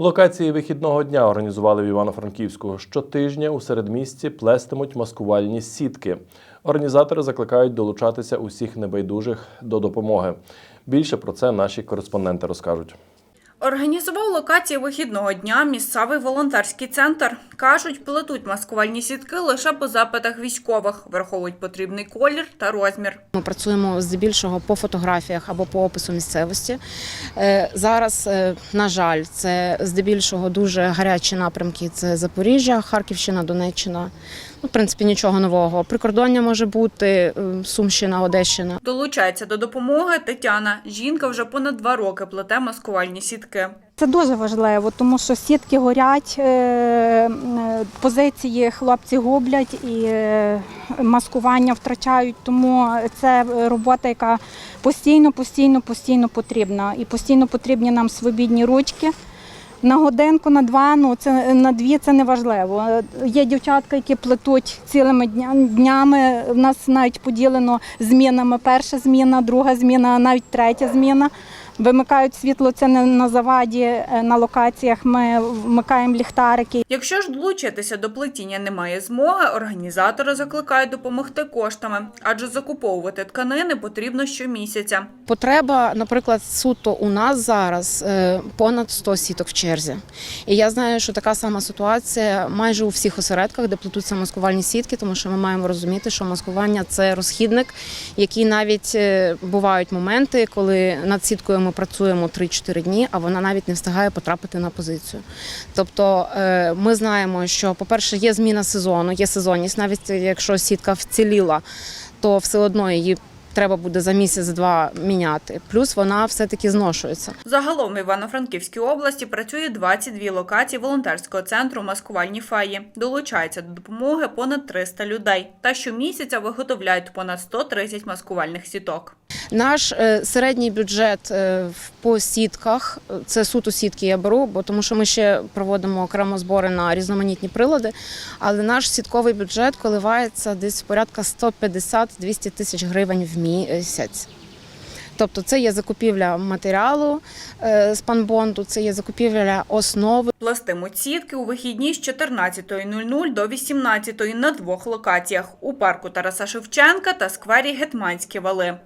Локації вихідного дня організували в Івано-Франківську. Щотижня у середмісті плестимуть маскувальні сітки. Організатори закликають долучатися усіх небайдужих до допомоги. Більше про це наші кореспонденти розкажуть. Організував локації вихідного дня місцевий волонтерський центр. Кажуть, плетуть маскувальні сітки лише по запитах військових, враховують потрібний колір та розмір. Ми працюємо здебільшого по фотографіях або по опису місцевості. Е, Зараз, е, на жаль, це здебільшого дуже гарячі напрямки. Це Запоріжжя, Харківщина, Донеччина. Ну, в принципі, нічого нового. Прикордоння може бути е, Сумщина, Одещина. Долучається до допомоги Тетяна. Жінка вже понад два роки плете маскувальні сітки. Це дуже важливо, тому що сітки горять, е, е, позиції хлопці гублять і е, маскування втрачають. Тому це робота, яка постійно, постійно, постійно потрібна. І постійно потрібні нам свобідні ручки. На годинку, на два, ну це на дві це не важливо. Є дівчатка, які плетуть цілими днями. У нас навіть поділено змінами. Перша зміна, друга зміна, навіть третя зміна. Вимикають світло, це не на заваді. е, На локаціях ми вмикаємо ліхтарики. Якщо ж долучитися до плетіння немає змоги, організатори закликають допомогти коштами, адже закуповувати тканини потрібно щомісяця. Потреба, наприклад, суто у нас зараз е, понад 100 сіток в черзі. І я знаю, що така сама ситуація майже у всіх осередках, де плетуться маскувальні сітки, тому що ми маємо розуміти, що маскування це розхідник, який навіть е, бувають моменти, коли над сіткою ми працюємо 3-4 дні, а вона навіть не встигає потрапити на позицію. Тобто е, ми знаємо, що, по-перше, є зміна сезону, є сезонність, навіть якщо сітка вціліла, то все одно її. Треба буде за місяць-два міняти. Плюс вона все-таки зношується. Загалом в Івано-Франківській області працює 22 локації волонтерського центру маскувальні феї. Долучається до допомоги понад 300 людей. Та щомісяця виготовляють понад 130 маскувальних сіток. Наш е, середній бюджет е, по сітках це суто сітки я беру, бо тому що ми ще проводимо окремо збори на різноманітні прилади. Але наш сітковий бюджет коливається десь порядка 150-200 тисяч гривень в місяць. Тобто це є закупівля матеріалу е, з панбонду, це є закупівля основи. Пластимо сітки у вихідні з 14.00 до 18.00 на двох локаціях – у парку Тараса Шевченка та сквері Гетманські вали.